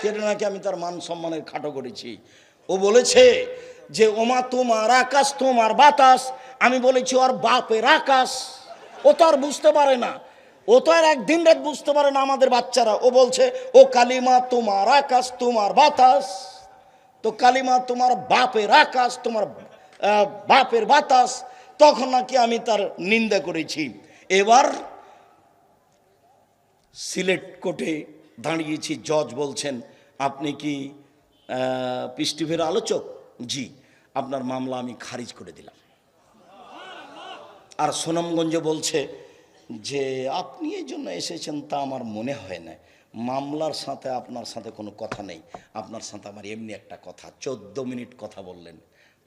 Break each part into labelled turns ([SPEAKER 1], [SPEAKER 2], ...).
[SPEAKER 1] কেটে নাকি আমি তার মান সম্মানের খাটো করেছি। ও বলেছে যে, ওমা তোমার আকাশ, তোমার বাতাস। আমি বলেছি, ওর বাপের আকাশ। ও তো আর বুঝতে পারে না। ও তো আর একদিন রাত বুঝতে পারে না আমাদের বাচ্চারা। ও বলছে, ও কালিমা তোমার আকাশ, তোমার বাতাস। তো কালিমা তোমার বাপের আকাশ, তোমার বাপের বাতাস, তখন নাকি আমি তার নিন্দা করেছি। এবার সিলেট কোর্টে দাঁড়িয়েছি, জজ বলছেন আপনি কি পিস টিভির আলোচক? জি, আপনার মামলা আমি খারিজ করে দিলাম। আর সোনামগঞ্জ বলছে যে, আপনি এই জন্য এসেছেন তা আমার মনে হয় না। মামলার সাথে আপনার সাথে কোনো কথা নেই। আপনার সাথে আমার এমনি একটা কথা, চোদ্দ মিনিট কথা বললেন।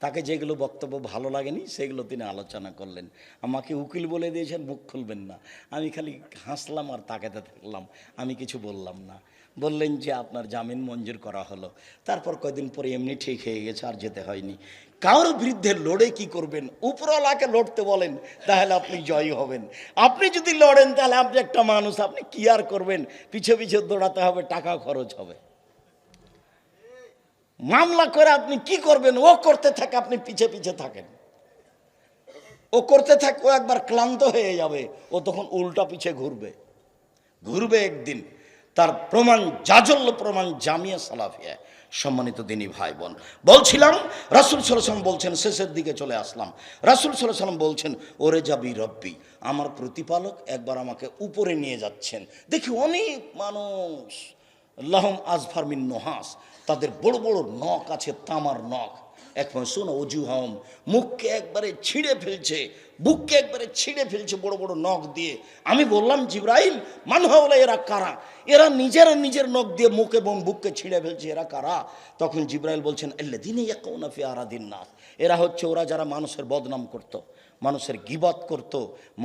[SPEAKER 1] তাকে যেগুলো বক্তব্য ভালো লাগেনি, সেগুলো তিনি আলোচনা করলেন। আমাকে উকিল বলে দিয়েছেন, মুখ খুলবেন না। আমি খালি হাসলাম আর তাকাতে থাকলাম। আমি কিছু বললাম না। বললেন যে আপনার জামিন মঞ্জুর করা হলো। তারপর কয়দিন পরে এমনি ঠিক হয়ে গেছে, আর যেতে হয়নি। কারোর বিরুদ্ধে লড়ে কি করবেন? উপরওয়ালাকে লড়তে বলেন, তাহলে আপনি জয়ী হবেন। আপনি যদি লড়েন, তাহলে আপনি একটা মানুষ, আপনি কি আর করবেন? পিছে পিছে দৌড়াতে হবে, টাকা খরচ হবে। মামলা করে আপনি কি করবেন? ও করতে থাকে, আপনি পিছে পিছে থাকেন। ও করতে থাকে, ও একবার ক্লান্ত হয়ে যাবে। ও তখন উল্টা পিছে ঘুরবে। ঘুরবে একদিন। তার প্রমাণ, জাজল্য প্রমাণ জামিয়া সালাফিয়া, সম্মানিত দিনী ভাই বোন বলছিলাম, রাসুল সাল্লাম বলছেন, শেষের দিকে চলে আসলাম। রাসুল সাল্লাম বলছেন, ওরে যাবি রব্বি, আমার প্রতিপালক একবার আমাকে উপরে নিয়ে যাচ্ছেন। দেখি অনেক মানুষ, লাহম আজফার মিন নোহাস, তাদের বড় বড় নখ আছে, তামার নখ। এখন শোনো, অজু হম মুখকে একবারে ছিঁড়ে ফেলছে, বুককে একবারে ছিঁড়ে ফেলছে বড় বড় নখ দিয়ে। আমি বললাম, জিব্রাইল মানহাওলা এরা কারা? এরা নিজেরা নিজের নখ দিয়ে মুখ এবং বুককে ছিঁড়ে ফেলছে, এরা কারা? তখন জিব্রাইল বলছেন এল্লে দিনে একৌনাফি আরাদিন নাথ এরা হচ্ছে ওরা যারা মানুষের বদনাম করতো, মানুষের গিবত করত,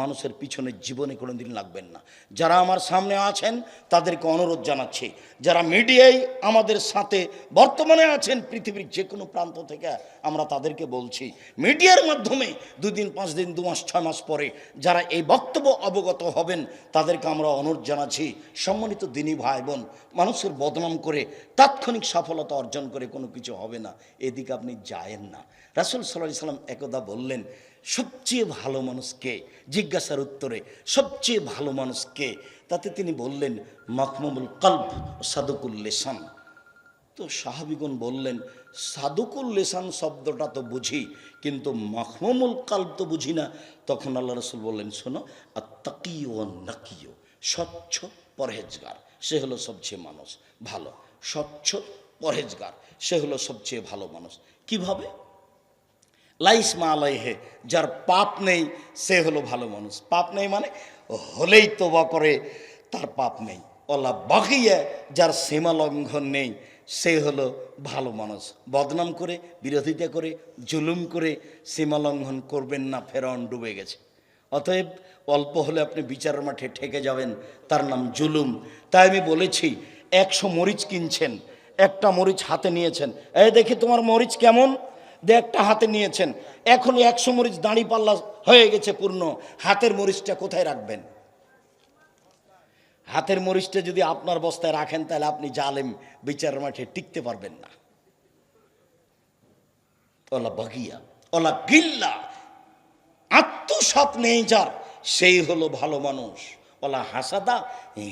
[SPEAKER 1] মানুষের পিছনে জীবনে কোনো দিন লাগবেন না। যারা আমার সামনে আছেন, তাদেরকে অনুরোধ জানাচ্ছি, যারা মিডিয়ায় আমাদের সাথে বর্তমানে আছেন, পৃথিবীর যে কোনো প্রান্ত থেকে আমরা তাদেরকে বলছি, মিডিয়ার মাধ্যমে দুদিন, পাঁচ দিন, দু মাস, ছয় মাস পরে যারা এই বক্তব্য অবগত হবেন, তাদেরকে আমরা অনুরোধ জানাচ্ছি, সম্মানিত দিনী ভাই বোন মানুষের বদনাম করে তাৎক্ষণিক সফলতা অর্জন করে কোনো কিছু হবে না, এদিকে আপনি যায়েন না। রাসুল সাল্লাহ সাল্লাম একদা বললেন, সবচেয়ে ভালো মানুষকে জিজ্ঞাসার উত্তরে, সবচেয়ে ভালো মানুষকে তাতে তিনি বললেন মখমুল কল্ব সাদুকুল লেসান। তো সাহাবিগুন বললেন, সাদুকুল লেসান শব্দটা তো বুঝি, কিন্তু মখমুল কাল্ব তো বুঝি না। তখন আল্লাহ রসুল বললেন, শোনো আর তাকিও নাকিও স্বচ্ছ পরহেজগার, সে হলো সবচেয়ে মানুষ ভালো। স্বচ্ছ পরহেজগার, সে হলো সবচেয়ে ভালো মানুষ। কীভাবে? লাইস মা আলাইহে, যার পাপ নেই, সে হলো ভালো মানুষ। পাপ নেই মানে হলেই তোবা করে, তার পাপ নেই। ওলা বাকিয়া যার সীমা লঙ্ঘন নেই সে হলো ভালো মানুষ। বদনাম করে, বিরোধিতা করে, জুলুম করে সীমা লঙ্ঘন করবেন না, ফেরাউন ডুবে গেছে। অতএব অল্প হলে আপনি বিচারের মাঠে ঠেকে যাবেন, তার নাম জুলুম। তাই আমি বলেছি, একশো মরিচ কিনছেন, একটা মরিচ হাতে নিয়েছেন। এই দেখি তোমার মরিচ কেমন? দে একটা হাতে নিয়েছেন। এখন একশো মরিচ দাঁড়ি পাল্লা হয়ে গেছে পূর্ণ। হাতের মরিচটা কোথায় রাখবেন? হাতের মরিচটা যদি আপনার বস্তায় রাখেন, তাহলে আপনি জালেম বিচারের মাঠে টিকতে পারবেন না। ওলা বাগিয়া, ওলা গিল্লা আত্মসাত নেই যার, সেই হলো ভালো মানুষ। ওলা হাসাদা,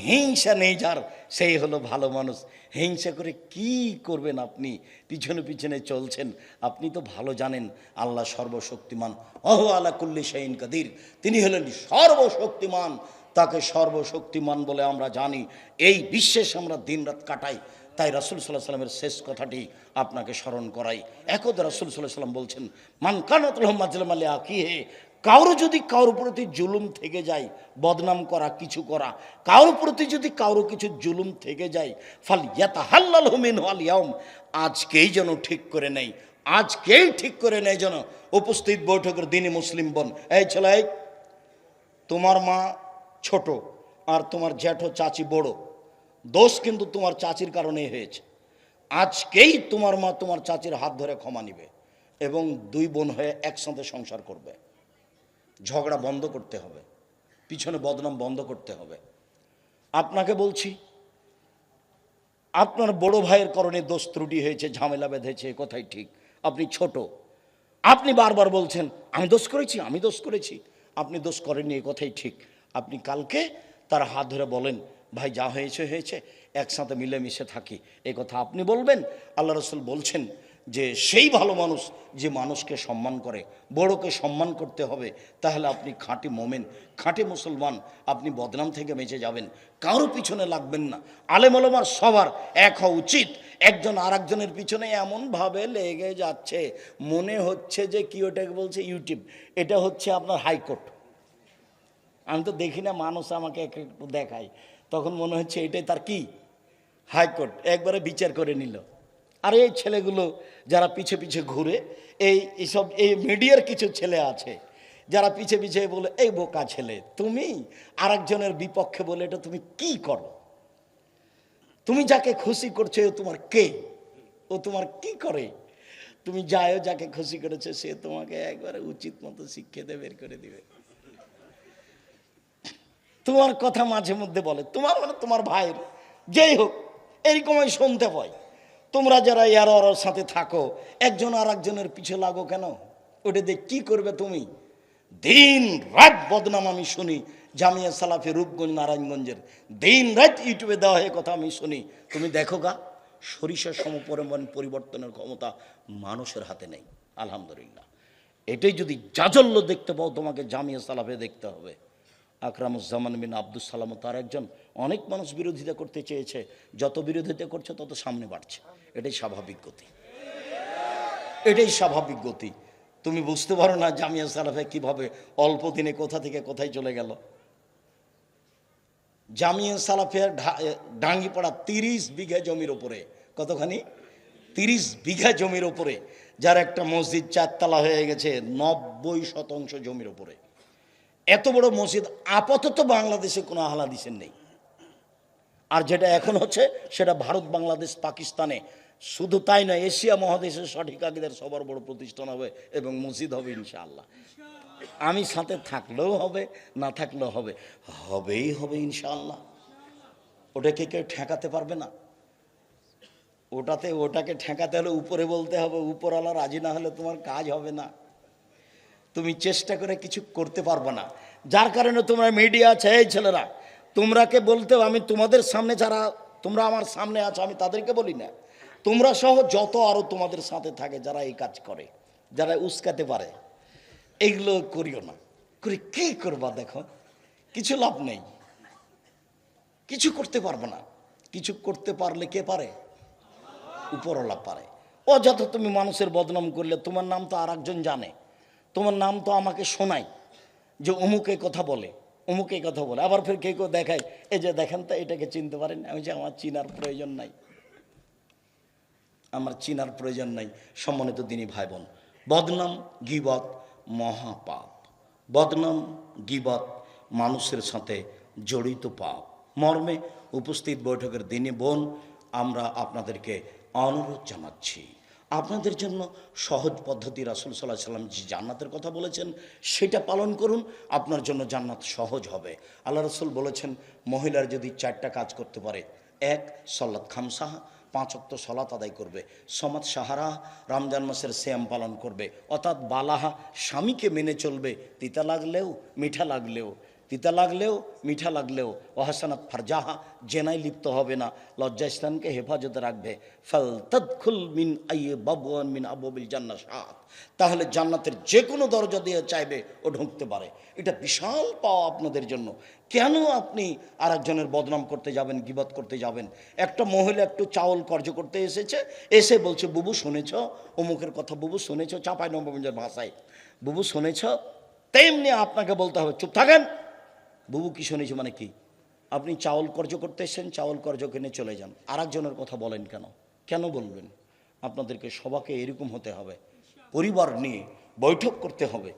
[SPEAKER 1] হিংসা নেই যার, সেই হলো ভালো মানুষ। হিংসা করে কি করবেন আপনি? পিছনে পিছনে চলছেন, আপনি তো ভালো জানেন, আল্লাহ সর্বশক্তিমান। অহ আলা কুল্লি শাহিন কাদির, তিনি হলেন সর্বশক্তিমান তাকে সর্বশক্তিমান বলে আমরা জানি। এই বিশ্বাসে আমরা দিনরাত কাটাই। তাই রাসুল সাল্লাহ সাল্লামের শেষ কথাটি আপনাকে স্মরণ করাই। একদা রাসুল সাল্লাহ সাল্লাম বলছেন, মান কানাতুল্লাহ আলী আকি হে কারও যদি কারোর প্রতি জুলুম থেকে যায়, বদনাম করা, কিছু করা কারোর প্রতি যদি কারও কিছু জুলুম থেকে যায় ফাল ইয়াতা হাল্লাল হুমিন হাল ইয়াম আজকেই যেন ঠিক করে নেই। আজকেই ঠিক করে নেয় যেন। উপস্থিত বৈঠকের দিনে মুসলিম বোন। এই ছেলে, তোমার মা ছোট আর তোমার জ্যাঠো চাচি বড়। দোষ কিন্তু তোমার চাচির কারণেই হয়েছে। আজকেই তোমার মা তোমার চাচির হাত ধরে ক্ষমা নিবে এবং দুই বোন হয়ে একসাথে সংসার করবে। ঝগড়া বন্ধ করতে হবে। পিছনে বদনাম বন্ধ করতে হবে। আপনাকে বলছি, আপনার বড় ভাইয়ের কারণে দোষ ত্রুটি হয়েছে, ঝামেলা বেঁধেছে এ কথাই ঠিক। আপনি ছোট। আপনি বারবার বলছেন, আমি দোষ করেছি, আমি দোষ করেছি। আপনি দোষ করেননি এ কথাই ঠিক। আপনি কালকে তার হাত ধরে বলেন, ভাই, যা হয়েছে হয়েছে, একসাথে মিলেমিশে থাকি। এ কথা আপনি বলবেন, আল্লাহ রসুল বলছেন যে সেই ভালো মানুষ যে মানুষকে সম্মান করে, বড়কে সম্মান করতে হবে, তাহলে আপনি খাঁটি মোমেন, খাঁটি মুসলমান, আপনি বদনাম থেকে বেঁচে যাবেন। কারও পিছনে লাগবেন না। আলেম আলেমলমার সবার এক হওয়া উচিত। একজন আর একজনের পিছনে এমনভাবে লেগে যাচ্ছে, মনে হচ্ছে যে কি ওটাকে বলছে ইউটিউব। এটা হচ্ছে আপনার হাইকোর্ট। আমি তো দেখি না, মানুষ আমাকে এক একটু দেখায়। তখন মনে হচ্ছে এটাই তার কি? হাইকোর্ট একবারে বিচার করে নিল। আর এই ছেলেগুলো যারা পিছে পিছে ঘুরে, এই এইসব এই মিডিয়ার কিছু ছেলে আছে, যারা পিছে পিছে বলে, এই বোকা ছেলে, তুমি আরেকজনের বিপক্ষে বলে এটা তুমি কি করো? তুমি যাকে খুশি করছ ও তোমার কে? ও তোমার কি করে? তুমি যাও যাকে খুশি করেছে, সে তোমাকে একবারে উচিত মতো শিক্ষিতে বের করে দিবে। তোমার কথা মাঝে মধ্যে বলে, তোমার মানে তোমার ভাইয়ের যেই হোক এরকম আমি শুনতে পাই তোমরা যারা ইয়ার ওর সাথে থাকো, একজন আর একজনের পিছে লাগো কেন? ওটা দিয়ে কি করবে তুমি? দিন রাত বদনাম আমি শুনি, জামিয়া সালাফি রূপগঞ্জ, নারায়ণগঞ্জের। দিন রাত ইউটিউবে দেওয়া হয় কথা আমি শুনি। তুমি দেখো গা, সরিষার সমপরিমাণ পরিবর্তনের ক্ষমতা মানুষের হাতে নেই। আলহামদুলিল্লাহ। এটাই যদি জাজল্য দেখতে পাও, তোমাকে জামিয়া সালাফে দেখতে হবে। আকরামুজ্জামান বিন আব্দুল সালাম তার একজন অনেক মানুষ বিরোধিতা করতে চেয়েছে। যত বিরোধিতা করছে, তত সামনে বাড়ছে। এটাই স্বাভাবিক গতি। এটাই স্বাভাবিক গতি। তুমি বুঝতে পারো না জামিয়া সালাফে কীভাবে অল্প দিনে কোথা থেকে কোথায় চলে গেল। জামিয়া সালাফের ডাঙ্গি পড়া তিরিশ বিঘা জমির ওপরে কতখানি? তিরিশ বিঘা জমির ওপরে যার একটা মসজিদ চারতলা হয়ে গেছে, নব্বই শতাংশ জমির ওপরে এত বড় মসজিদ আপাতত বাংলাদেশে কোনো আহলাদিসের নেই। আর যেটা এখন হচ্ছে, সেটা ভারত, বাংলাদেশ, পাকিস্তানে। শুধু তাই নয়, এশিয়া মহাদেশের সঠিক আকিদের সবার বড় প্রতিষ্ঠান হবে এবং মসজিদ হবে ইনশাআল্লাহ। আমি সাথে থাকলেও হবে, না থাকলেও হবে। হবেই হবে ইনশাআল্লাহ। ওটাকে কেউ ঠেকাতে পারবে না। ওটাতে, ওটাকে ঠেকাতে হলে উপরে বলতে হবে, উপরওয়ালা রাজি না হলে তোমার কাজ হবে না। তুমি চেষ্টা করে কিছু করতে পারবে না। যার কারণে তোমরা মিডিয়া আছে, এই ছেলেরা। তোমরাকে বলতে আমি তোমাদের সামনে যারা, তোমরা আমার সামনে আছো, আমি তাদেরকে বলি না। তোমরা সহ যত আরও তোমাদের সাথে থাকে যারা এই কাজ করে, যারা উস্কাতে পারে। এগুলো করিও না। করে কি করবা দেখো? কিছু লাভ নেই। কিছু করতে পারবে না। কিছু করতে পারলে কে পারে? উপরওয়ালা পারে। অযথা তুমি মানুষের বদনাম করলে, তোমার নাম তো আর জানে। তোমার নাম তো আমাকে শোনায় যে অমুকে কথা বলে, অমুক কথা বলে। আবার ফের কে কেউ দেখায়, এই যে দেখেন তো, এটাকে চিনতে পারেন? আমি যে আমার চিনার প্রয়োজন নাই। আমার চিনার প্রয়োজন নাই। সম্মানিত দিনী ভাই বোন বদনাম, গিবত, মহাপাপ। বদনাম, গিবত মানুষের সাথে জড়িত পাপ। মর্মে উপস্থিত বৈঠকের দিনে বোন, আমরা আপনাদেরকে অনুরোধ জানাচ্ছি। আপনাদের জন্য সহজ পদ্ধতি রাসুল সাল্লাহ সাল্লাম যে জান্নাতের কথা বলেছেন, সেটা পালন করুন, আপনার জন্য জান্নাত সহজ হবে। আল্লাহ রসুল বলেছেন, মহিলার যদি চারটা কাজ করতে পারে, এক সল্লাত খামসাহা, পাঁচ অক্ত সলাত আদায় করবে সমাজ সাহারা রমজান মাসের শ্যাম পালন করবে, অর্থাৎ বালাহা স্বামীকে মেনে চলবে, তিতা লাগলেও, মিঠা লাগলেও। তিতা লাগলেও, মিঠা লাগলেও ওহাসানাত ফারজাহা, জেনাই লিপ্ত হবে না। লজ্জা ইসলামকে হেফাজতে রাখবে। ফল তৎখুল মিন আইয়ে বাবুয়ান মিন আবুবিল জান্না তাহলে জান্নাতের যে কোনো দরজা দিয়ে চাইবে ও ঢুকতে পারে। এটা বিশাল পাওয়া আপনাদের জন্য। কেন আপনি আর একজনের বদনাম করতে যাবেন, গিবত করতে যাবেন? একটা মহিলা একটু চাউল কর্য করতে এসেছে, এসে বলছে, বুবু, শুনেছ? অমুকের কথা, বুবু, শুনেছ? চাপাই নবগঞ্জের ভাষায়। বুবু, শুনেছ? তেমনি আপনাকে বলতে হবে, চুপ থাকেন। বুবু, কি শুনেছি মানে কি? আপনি চাউল কর্য করতে এসেছেন, চাউল কর্য কিনে চলে যান। আর একজনের কথা বলেন কেন? কেন বলবেন? আপনাদেরকে সবাকে এরকম হতে হবে। পরিবার নিয়ে বৈঠক করতে হবে।